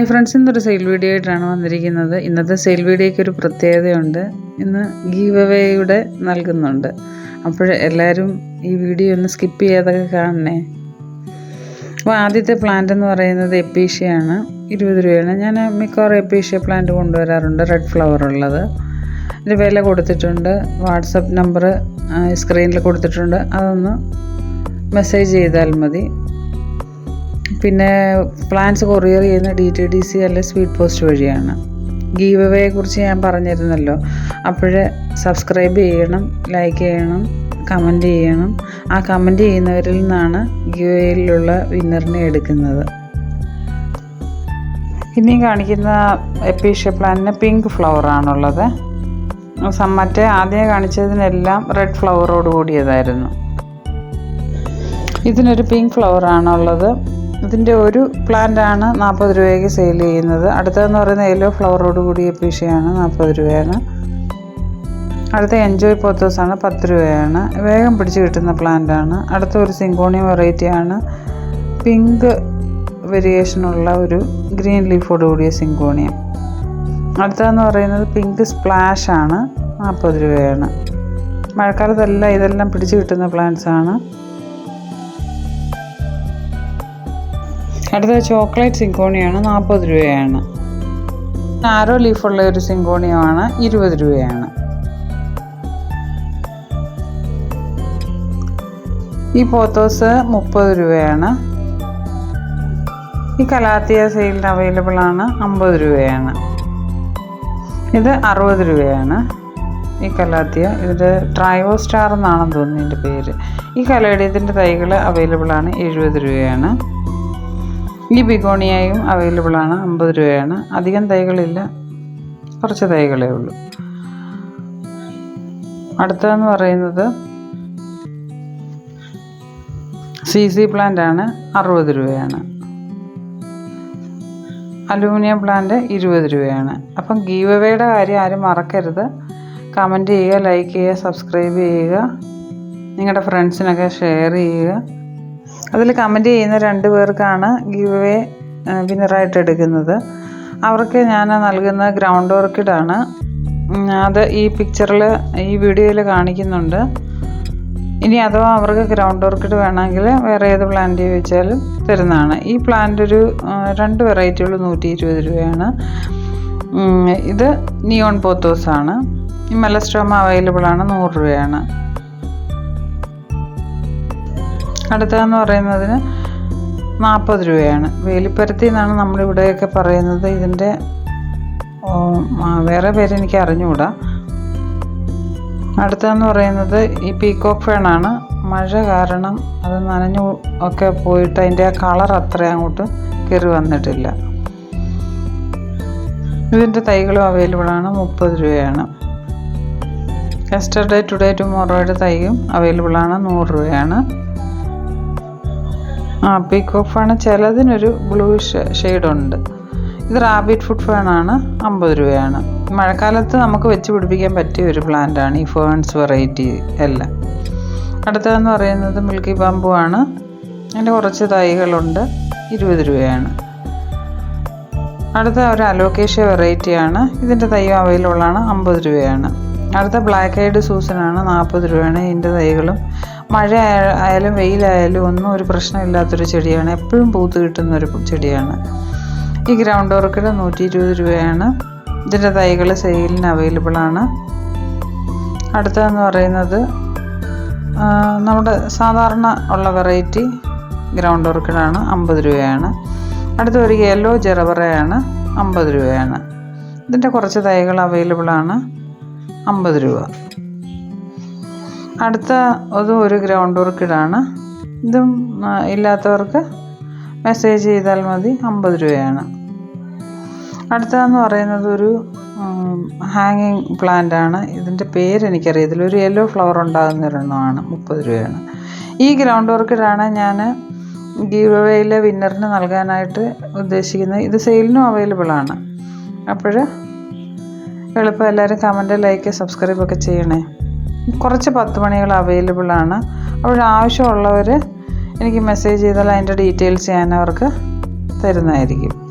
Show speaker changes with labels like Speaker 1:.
Speaker 1: Hi friends ഇന്നൊരു sale video ആയിട്ടാണ് വന്നിരിക്കുന്നത്. ഇന്നത്തെ സെയിൽ വീഡിയോയ്ക്ക് ഒരു പ്രത്യേകതയുണ്ട്. ഇന്ന് ഗീവ് അവേയുടെ നൽകുന്നുണ്ട്. അപ്പോൾ എല്ലാവരും ഈ വീഡിയോ ഒന്ന് സ്കിപ്പ് ചെയ്യാതൊക്കെ കാണണേ. അപ്പോൾ ആദ്യത്തെ പ്ലാന്റ് എന്ന് പറയുന്നത് എപ്പീഷ്യയാണ്. ഇരുപത് രൂപയാണ്. ഞാൻ മിക്കവാറും എപ്പീഷ്യ പ്ലാന്റ് കൊണ്ടുവരാറുണ്ട്. റെഡ് ഫ്ലവർ ഉള്ളത്. ഇതിന്റെ വില കൊടുത്തിട്ടുണ്ട്. വാട്സപ്പ് നമ്പർ സ്ക്രീനിൽ കൊടുത്തിട്ടുണ്ട്. അതൊന്ന് മെസ്സേജ് ചെയ്താൽ മതി. പിന്നെ പ്ലാൻസ് കൊറിയർ ചെയ്യുന്ന ഡി ടി ഡി സി അല്ലെ സ്പീഡ് പോസ്റ്റ് വഴിയാണ്. ഗീവ് കുറിച്ച് ഞാൻ പറഞ്ഞിരുന്നല്ലോ. അപ്പോഴേ സബ്സ്ക്രൈബ് ചെയ്യണം ലൈക്ക് ചെയ്യണം കമന്റ് ചെയ്യണം. ആ കമന്റ് ചെയ്യുന്നവരിൽ നിന്നാണ് ഗീവ് അവയിലുള്ള വിന്നറിനെ എടുക്കുന്നത്. ഇനി കാണിക്കുന്ന എപ്പീഷ്യ പ്ലാന്റിന് പിങ്ക് ഫ്ലവർ ഫ്ലവറാണുള്ളത് മറ്റേ ആദ്യം കാണിച്ചതിനെല്ലാം റെഡ് ഫ്ലവറോട് കൂടിയതായിരുന്നു. ഇതിനൊരു പിങ്ക് ഫ്ലവർ ഫ്ലവറാണുള്ളത് ഇതിന്റെ ഒരു പ്ലാന്റാണ് നാൽപ്പത് രൂപയ്ക്ക് സെയിൽ ചെയ്യുന്നത്. അടുത്തതെന്ന് പറയുന്നത് യെല്ലോ ഫ്ലവറോട് കൂടിയ പീഷയാണ് നാൽപ്പത് രൂപയാണ്. അടുത്ത എൻജോയ് പോത്തോസാണ് പത്ത് രൂപയാണ്. വേഗം പിടിച്ച് കിട്ടുന്ന പ്ലാന്റാണ് അടുത്ത ഒരു സിങ്കോണിയം വെറൈറ്റിയാണ് പിങ്ക് വേരിയേഷനുള്ള ഒരു ഗ്രീൻ ലീഫോട് കൂടിയ സിങ്കോണിയം അടുത്തതെന്ന് പറയുന്നത് പിങ്ക് സ്പ്ലാഷ് ആണ് നാൽപ്പത് രൂപയാണ്. മഴക്കാലത്തെല്ലാം ഇതെല്ലാം പിടിച്ച് കിട്ടുന്ന പ്ലാന്റ്സ് അടുത്ത ചോക്ലേറ്റ് സിങ്കോണിയാണ് നാൽപ്പത് രൂപയാണ്. ആരോ ലീഫുള്ള ഒരു സിങ്കോണിയമാണ് ഇരുപത് രൂപയാണ്. ഈ പോത്തോസ് മുപ്പത് രൂപയാണ്. ഈ കലാത്തിയ സെയിലിന് അവൈലബിൾ ആണ് അമ്പത് രൂപയാണ്. ഇത് അറുപത് രൂപയാണ്. ഈ കലാത്തിയ ഇതിന്റെ ട്രൈവോ സ്റ്റാർ എന്നാണെന്ന് തോന്നുന്നു ഇതിന്റെ പേര്. ഈ കലേഡിയത്തിന്റെ തൈകൾ അവൈലബിൾ ആണ് എഴുപത് രൂപയാണ്. ഈ ബിഗോണിയയും അവൈലബിൾ ആണ് അമ്പത് രൂപയാണ്. അധികം തൈകളില്ല. കുറച്ച് തൈകളേ ഉള്ളൂ. അടുത്തതെന്ന് പറയുന്നത് സി സി പ്ലാന്റ് ആണ് അറുപത് രൂപയാണ്. അലൂമിനിയം പ്ലാന്റ് ഇരുപത് രൂപയാണ്. അപ്പം ഗീവ് കാര്യം ആരും മറക്കരുത്. കമന്റ് ചെയ്യുക ലൈക്ക് ചെയ്യുക സബ്സ്ക്രൈബ് ചെയ്യുക. നിങ്ങളുടെ ഫ്രണ്ട്സിനൊക്കെ ഷെയർ ചെയ്യുക. അതിൽ കമന്റ് ചെയ്യുന്ന രണ്ട് പേർക്കാണ് ഗീവ് വേ വിന്നറായിട്ട് എടുക്കുന്നത്. അവർക്ക് ഞാൻ നൽകുന്ന ഗ്രൗണ്ട് ഓർക്കിഡാണ് അത് ഈ പിക്ചറിൽ ഈ വീഡിയോയിൽ കാണിക്കുന്നുണ്ട്. ഇനി അഥവാ അവർക്ക് ഗ്രൗണ്ട് ഓർക്കിഡ് വേണമെങ്കിൽ വേറെ ഏത് പ്ലാന്റ് ചോദിച്ചാലും തരുന്നതാണ്. ഈ പ്ലാന്റ് ഒരു രണ്ട് വെറൈറ്റികൾ നൂറ്റി ഇരുപത് രൂപയാണ്. ഇത് നിയോൺ പോത്തോസാണ് ഈ മെലസ്ട്രോമ അവൈലബിൾ ആണ് നൂറ് രൂപയാണ്. അടുത്തതെന്ന് പറയുന്നതിന് നാൽപ്പത് രൂപയാണ്. വേലിപ്പരത്തി എന്നാണ് നമ്മളിവിടെയൊക്കെ പറയുന്നത്. ഇതിന്റെ വേറെ പേര് എനിക്ക് അറിഞ്ഞുകൂടാ. അടുത്തതെന്ന് പറയുന്നത് ഈ പീക്കോക്ക് ഫേണാണ്. മഴ കാരണം അത് നനഞ്ഞു ഒക്കെ പോയിട്ട് അതിന്റെ ആ കളർ അത്ര അങ്ങോട്ട് കയറി വന്നിട്ടില്ല. ഇതിന്റെ തൈകളും അവൈലബിൾ ആണ് മുപ്പത് രൂപയാണ്. എസ്റ്റർഡേ ടുഡേ ടുമോറോയുടെ തൈയും അവൈലബിൾ ആണ് നൂറ് രൂപയാണ്. ആ പീക്കോക്ക് ഫാണ് ചിലതിനൊരു ബ്ലൂ ഷെയ്ഡുണ്ട് ഇത് റാബിറ്റ് ഫുഡ് ഫേണാണ് അമ്പത് രൂപയാണ്. മഴക്കാലത്ത് നമുക്ക് വെച്ച് പിടിപ്പിക്കാൻ പറ്റിയ ഒരു പ്ലാന്റാണ് ഈ ഫേൺസ് വെറൈറ്റി എല്ലാം. അടുത്തതെന്ന് പറയുന്നത് മിൽക്കി ബാമ്പു ആണ്. അതിന്റെ കുറച്ച് തൈകളുണ്ട്. ഇരുപത് രൂപയാണ്. അടുത്ത ഒരു അലോക്കേഷ്യ വെറൈറ്റിയാണ് ഇതിന്റെ തൈയും അവൈലബിളാണ് അമ്പത് രൂപയാണ്. അടുത്ത ബ്ലാക്ക് ഐഡ് സൂസനാണ് നാൽപ്പത് രൂപയാണ്. ഇതിന്റെ തൈകളും മഴ ആയാലും വെയിലായാലും ഒന്നും ഒരു പ്രശ്നമില്ലാത്തൊരു ചെടിയാണ്. എപ്പോഴും പൂത്ത് കിട്ടുന്ന ഒരു ചെടിയാണ്. ഈ ഗ്രൗണ്ട് ഓർക്കിഡ് നൂറ്റി ഇരുപത് രൂപയാണ്. ഇതിന്റെ തൈകൾ സെയിലിന് അവൈലബിൾ ആണ്. അടുത്തതെന്ന് പറയുന്നത് നമ്മുടെ സാധാരണ ഉള്ള വെറൈറ്റി ഗ്രൗണ്ട് ഓർക്കിഡാണ് അമ്പത് രൂപയാണ്. അടുത്ത ഒരു യെല്ലോ ജെറവറയാണ് അമ്പത് രൂപയാണ്. ഇതിന്റെ കുറച്ച് തൈകൾ അവൈലബിൾ ആണ്. അമ്പത് രൂപ. അടുത്ത അതും ഒരു ഗ്രൗണ്ട് ഓർക്കിഡാണ് ഇതും ഇല്ലാത്തവർക്ക് മെസ്സേജ് ചെയ്താൽ മതി അമ്പത് രൂപയാണ്. അടുത്തതെന്ന് പറയുന്നത് ഒരു ഹാങ്ങിങ് പ്ലാന്റ് ആണ്. ഇതിന്റെ പേര് എനിക്കറിയത്തില്ല. ഒരു യെല്ലോ ഫ്ലവർ ഉണ്ടാകുന്ന ഒരെണ്ണമാണ് മുപ്പത് രൂപയാണ്. ഈ ഗ്രൗണ്ട് ഓർക്കിഡാണ് ഞാൻ ഗീവ് അവേയിലെ വിന്നറിന് നൽകാനായിട്ട് ഉദ്ദേശിക്കുന്നത്. ഇത് സെയിലിനും അവൈലബിൾ ആണ്. അപ്പോൾ എളുപ്പം എല്ലാവരും കമന്റ് ലൈക്ക് സബ്സ്ക്രൈബ് ഒക്കെ ചെയ്യണേ. കുറച്ച് പത്ത് മണികൾ അവൈലബിൾ ആണ്. അപ്പോൾ ആവശ്യമുള്ളവർ എനിക്ക് മെസ്സേജ് ചെയ്താൽ അതിന്റെ ഡീറ്റെയിൽസ് ഞാൻ അവർക്ക് തരുന്നതായിരിക്കും.